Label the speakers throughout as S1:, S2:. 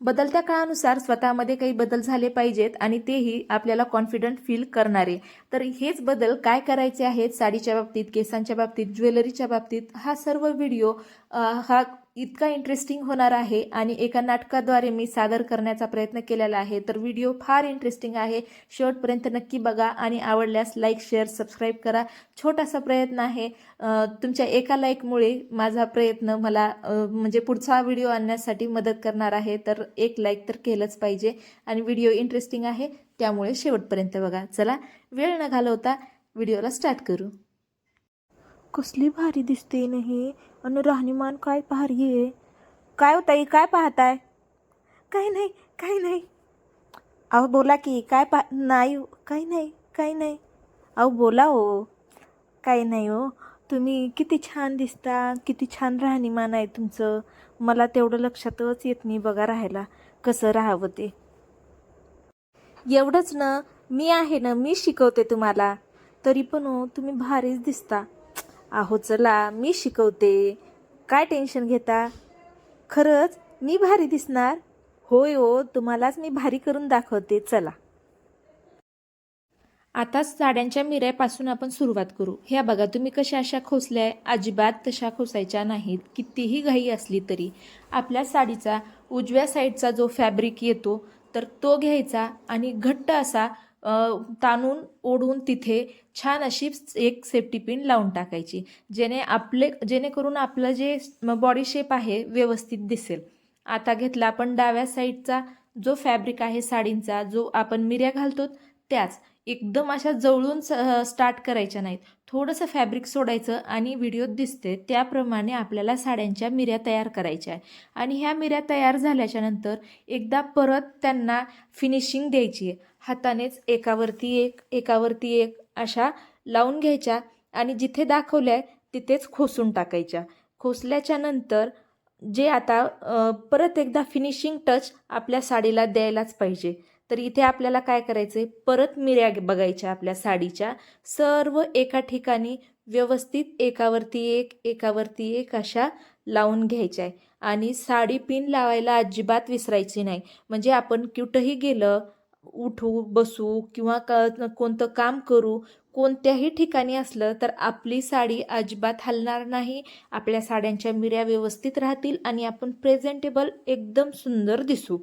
S1: बदलत्या काळानुसार स्वतःमध्ये काही बदल झाले पाहिजेत आणि तेही आपल्याला कॉन्फिडंट फील करणारे. तर हेच बदल काय करायचे आहेत? साडीच्या बाबतीत केसांच्या बाबतीत ज्वेलरीच्या बाबतीत हा सर्व व्हिडिओ हा इतका इंटरेस्टिंग होणार आहे आणि एका नाटकाद्वारे मी सादर करण्याचा प्रयत्न केलेला आहे. तर व्हिडिओ फार इंटरेस्टिंग आहे. शेवटपर्यंत नक्की बघा आणि आवडल्यास लाईक शेअर सबस्क्राईब करा. छोटासा प्रयत्न आहे. तुमच्या एका लाईकमुळे माझा प्रयत्न मला म्हणजे पुढचा व्हिडिओ आणण्यासाठी मदत करणार आहे. तर एक लाईक तर केलंच पाहिजे आणि व्हिडिओ इंटरेस्टिंग आहे. त्यामुळे शेवटपर्यंत बघा. चला वेळ न घालवता व्हिडिओला स्टार्ट करू. कसली भारी दिसते नाही अन राहणीमान काय भारी आहे काय होताई काय पाहताय? काही नाही काही नाही. अहो बोला की काय पा नाही हो, काही नाही काही नाही. अहो बोला हो. काही नाही हो. तुम्ही किती छान दिसता किती छान राहणीमान आहे तुमचं. मला तेवढं लक्षातच येत नाही बघा राहायला कसं राहावं ते. एवढंच ना मी आहे ना मी शिकवते तुम्हाला. तरी पण हो तुम्ही भारीच दिसता. अहो चला मी शिकवते. काय टेन्शन घेता? खरंच मी भारी दिसणार? होय हो तुम्हालाच मी भारी करून दाखवते. चला. आता साड्यांच्या मिऱ्यापासून आपण सुरुवात करू. ह्या बघा तुम्ही कशा अशा खोसल्या अजिबात तशा खोसायच्या नाहीत. कितीही घाई असली तरी. आपल्या साडीचा उजव्या साईडचा जो फॅब्रिक येतो तर तो घ्यायचा आणि घट्ट असा ताणून ओढून तिथे छान अशी एक सेफ्टी पिन लावून टाकायची. जेणे आपले जेणेकरून आपलं जे बॉडी शेप आहे व्यवस्थित दिसेल. आता घेतला आपण डाव्या साईडचा जो फॅब्रिक आहे साडींचा जो आपण मिऱ्या घालतो त्याच. एकदम अशा जवळून स स्टार्ट करायच्या नाहीत. थोडंसं फॅब्रिक सोडायचं आणि व्हिडिओत दिसते त्याप्रमाणे आपल्याला साड्यांच्या मिऱ्या तयार करायच्या. आहे आणि ह्या मिऱ्या तयार झाल्याच्यानंतर एकदा परत त्यांना फिनिशिंग द्यायची आहे. हातानेच एकावरती एक एकावरती एक अशा लावून घ्यायच्या आणि जिथे दाखवल्या आहे तिथेच खोसून टाकायच्या. खोसल्याच्या नंतर जे आता परत एकदा फिनिशिंग टच आपल्या साडीला द्यायलाच पाहिजे. तर इथे आपल्याला काय करायचं आहे परत मिऱ्या बघायच्या आपल्या साडीच्या. सर्व एका ठिकाणी व्यवस्थित एकावरती एक एकावरती एक अशा लावून घ्यायच्या आहे आणि साडी पिन लावायला अजिबात विसरायची नाही. म्हणजे आपण कुठंही गेलं उठू बसू किंवा का कोणतं काम करू कोणत्याही ठिकाणी असलं तर आपली साडी अजिबात हलणार नाही. आपल्या साड्यांच्या मिऱ्या व्यवस्थित राहतील आणि आपण प्रेझेंटेबल एकदम सुंदर दिसू.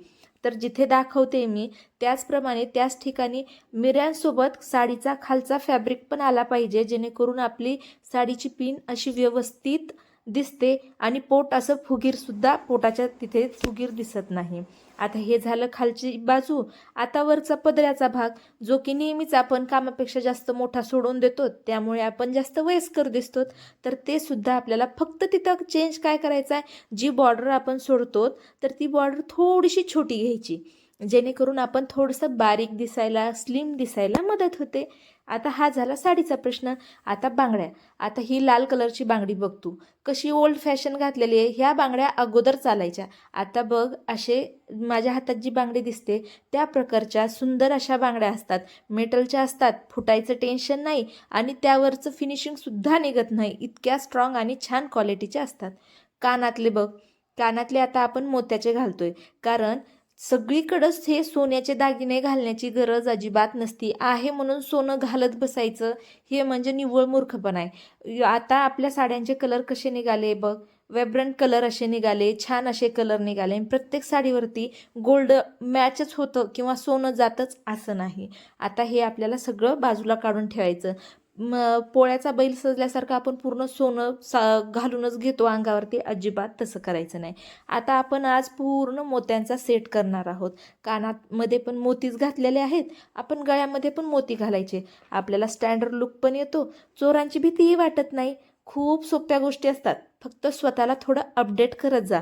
S1: तर जिथे दाखवते मी त्याचप्रमाणे त्याच ठिकाणी मिऱ्यांसोबत साडीचा खालचा फॅब्रिक पण आला पाहिजे जेणेकरून आपली साडीची पिन अशी व्यवस्थित दिसते आणि पोट असं फुगीरसुद्धा पोटाच्या तिथे फुगीर दिसत नाही. आता हे झालं खालची बाजू. आता वरचा पदऱ्याचा भाग जो की नेहमीच आपण कामापेक्षा जास्त मोठा सोडून देतो त्यामुळे आपण जास्त वयस्कर दिसतो तर ते सुद्धा आपल्याला फक्त तिथं चेंज काय करायचं आहे? जी बॉर्डर आपण सोडतो तर ती बॉर्डर थोडीशी छोटी घ्यायची. जेणेकरून आपण थोडंसं बारीक दिसायला स्लिम दिसायला मदत होते. आता हा झाला साडीचा प्रश्न. आता बांगड्या. आता ही लाल कलरची बांगडी बघ तू. कशी ओल्ड फॅशन घातलेली आहे. ह्या बांगड्या अगोदर चालायच्या. आता बघ असे माझ्या हातात जी बांगडी दिसते त्या प्रकारच्या सुंदर अशा बांगड्या असतात. मेटलच्या असतात. फुटायचं टेन्शन नाही आणि त्यावरचं फिनिशिंगसुद्धा निघत नाही. इतक्या स्ट्रॉंग आणि छान क्वालिटीच्या असतात. कानातले बघ. कानातले आता आपण मोत्याचे घालतोय. कारण सगळीकडंच हे सोन्याचे दागिने घालण्याची गरज अजिबात नसती. आहे म्हणून सोनं घालत बसायचं हे म्हणजे निव्वळ मूर्खपणा आहे. आता आपल्या साड्यांचे कलर कसे निघाले बघ. वेब्रंट कलर असे निघाले छान असे कलर निघाले. प्रत्येक साडीवरती गोल्ड मॅचच होतं किंवा सोनं जातच असं नाही. आता हे आपल्याला सगळं बाजूला काढून ठेवायचं. म पोळ्याचा बैल सजल्यासारखं आपण पूर्ण सोनं सा घालूनच घेतो अंगावरती. अजिबात तसं करायचं नाही. आता आपण आज पूर्ण मोत्यांचा सेट करणार आहोत. कानामध्ये पण मोतीच घातलेले आहेत. आपण गळ्यामध्ये पण मोती घालायचे. आपल्याला स्टँडर्ड लुक पण येतो. चोरांची भीतीही वाटत नाही. खूप सोप्या गोष्टी असतात. फक्त स्वतःला थोडं अपडेट करत जा.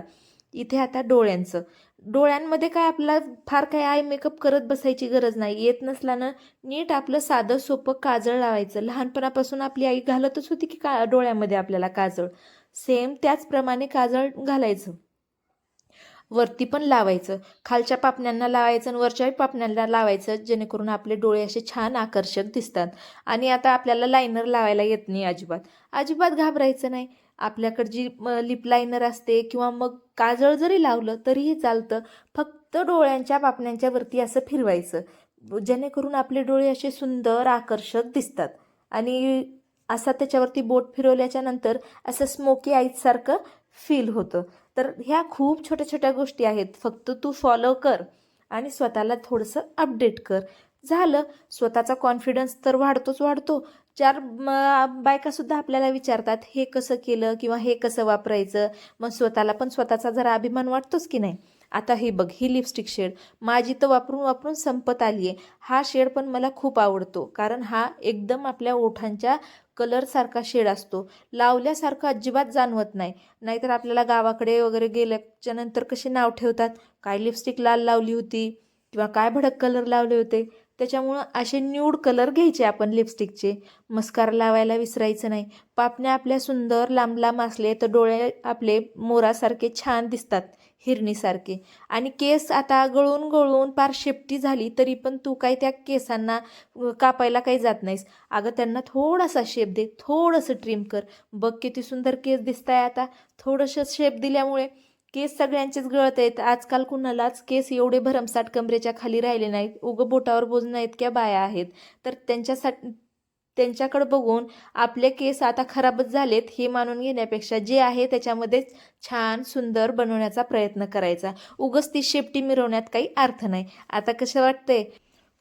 S1: इथे आता डोळ्यांचं. डोळ्यांमध्ये काय आपला फार काय आय मेकअप करत बसायची गरज नाही. येत नसल्यानं नीट आपलं साधं सोपं काजळ लावायचं. लहानपणापासून आपली आई घालतच होती की का डोळ्यामध्ये आपल्याला काजळ? सेम त्याचप्रमाणे काजळ घालायचं. वरती पण लावायचं. खालच्या पापण्यांना लावायचं आणि वरच्याही पापण्यांना लावायचं जेणेकरून आपले डोळे असे छान आकर्षक दिसतात. आणि आता आपल्याला लायनर लावायला येत नाही अजिबात. अजिबात घाबरायचं नाही. आपल्याकडे जी लिप लायनर असते किंवा मग काजळ जरी लावलं तरीही चालतं. फक्त डोळ्यांच्या पापण्यांच्या वरती असं फिरवायचं. जेणेकरून आपले डोळे असे सुंदर आकर्षक दिसतात. आणि असा त्याच्यावरती बोट फिरवल्याच्या नंतर असं स्मोकी आईजसारखं फील होतं. तर ह्या खूप छोट्या छोट्या गोष्टी आहेत. फक्त तू फॉलो कर आणि स्वतःला थोडंसं अपडेट कर. झालं. स्वतःचा कॉन्फिडन्स तर वाढतोच वाढतो. चार बायकासुद्धा आपल्याला विचारतात हे कसं केलं किंवा हे कसं वापरायचं? मग स्वतःला पण स्वतःचा जरा अभिमान वाटतोच की नाही? आता हे बघ ही लिपस्टिक शेड माझी तर वापरून वापरून संपत आली आहे हा शेड पण मला खूप आवडतो. कारण हा एकदम आपल्या ओठांच्या कलरसारखा शेड असतो. लावल्यासारखं अजिबात जाणवत नाही. नाहीतर आपल्याला गावाकडे वगैरे गेल्याच्यानंतर कसे नाव ठेवतात? काय लिपस्टिक लाल लावली होती? किंवा काय भडक कलर लावले होते? त्याच्यामुळं असे न्यूड कलर घ्यायचे आपण लिपस्टिकचे मस्कार लावायला विसरायचं नाही. पापण्या आपल्या सुंदर लांब लांब असले तर डोळे आपले मोरासारखे छान दिसतात हिरणीसारखे. आणि केस आता गळून गळून पार शेपटी झाली तरी पण तू काही त्या केसांना कापायला काही जात नाहीस. अगं त्यांना थोडासा शेप दे थोडंसं ट्रिम कर. बघ किती सुंदर केस दिसत आहे आता. थोडंसं शेप दिल्यामुळे केस सगळ्यांचेच गळत आहेत. आजकाल कुणालाच केस एवढे भरमसाठ कमरेच्या खाली राहिले नाहीत. उगं बोटावर बोजणं इतक्या बाया आहेत. तर त्यांच्यासाठी त्यांच्याकडे बघून आपले केस आता खराबच झालेत हे मानून घेण्यापेक्षा जे आहे त्याच्यामध्येच छान सुंदर बनवण्याचा प्रयत्न करायचा. उगस ती शेपटी मिरवण्यात काही अर्थ नाही. आता कसं वाटतंय?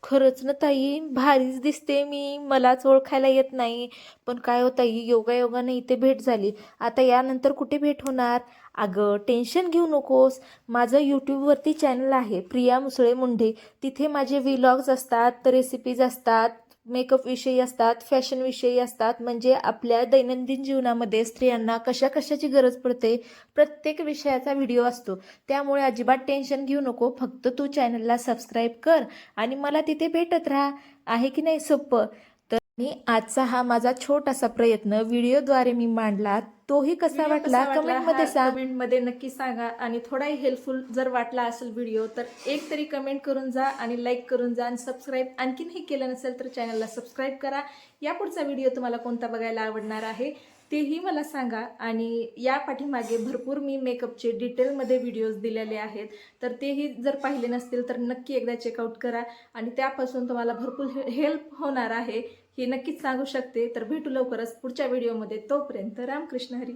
S1: खरंच ना ताई भारीच दिसते मी. मलाच ओळखायला येत नाही. पण काय हो ताई योगायोगाने इथे भेट झाली. आता यानंतर कुठे भेट होणार? अगं टेन्शन घेऊ नकोस. माझं यूट्यूबवरती चॅनल आहे प्रिया मुसळे मुंढे. तिथे माझे व्लॉग्स असतात रेसिपीज असतात मेकअप विषयी असतात फॅशन विषयी असतात. म्हणजे आपल्या दैनंदिन जीवनामध्ये स्त्रियांना कशा कशाची गरज पडते? प्रत्येक विषयाचा व्हिडिओ असतो. त्यामुळे अजिबात टेन्शन घेऊ नको. फक्त तू चॅनलला सबस्क्राईब कर आणि मला तिथे भेटत राहा. आहे की नाही सोपं मी आजचा हा माझा छोटासा प्रयत्न व्हिडिओद्वारे मी मांडला. तोही कसा वाटला कमेंटमध्ये सांग.
S2: कमेंटमध्ये नक्की सांगा आणि थोडाही हेल्पफुल जर वाटला असेल व्हिडिओ तर एक तरी कमेंट करून जा आणि लाईक करून जा आणि सबस्क्राईब आणखीनही केलं नसेल तर चॅनलला सबस्क्राईब करा. या पुढचा व्हिडिओ तुम्हाला कोणता बघायला आवडणार आहे तेही मला सांगा. आणि या पाठीमागे भरपूर मी मेकअपचे डिटेलमध्ये व्हिडिओज दिलेले आहेत. तर तेही जर पाहिले नसतील तर नक्की एकदा चेकआउट करा. आणि त्यापासून तुम्हाला भरपूर हेल्प होणार आहे. हे नक्कीच सांगू शकते. तर भेटू लवकरच पुढच्या व्हिडिओमध्ये तोपर्यंत रामकृष्ण हरी.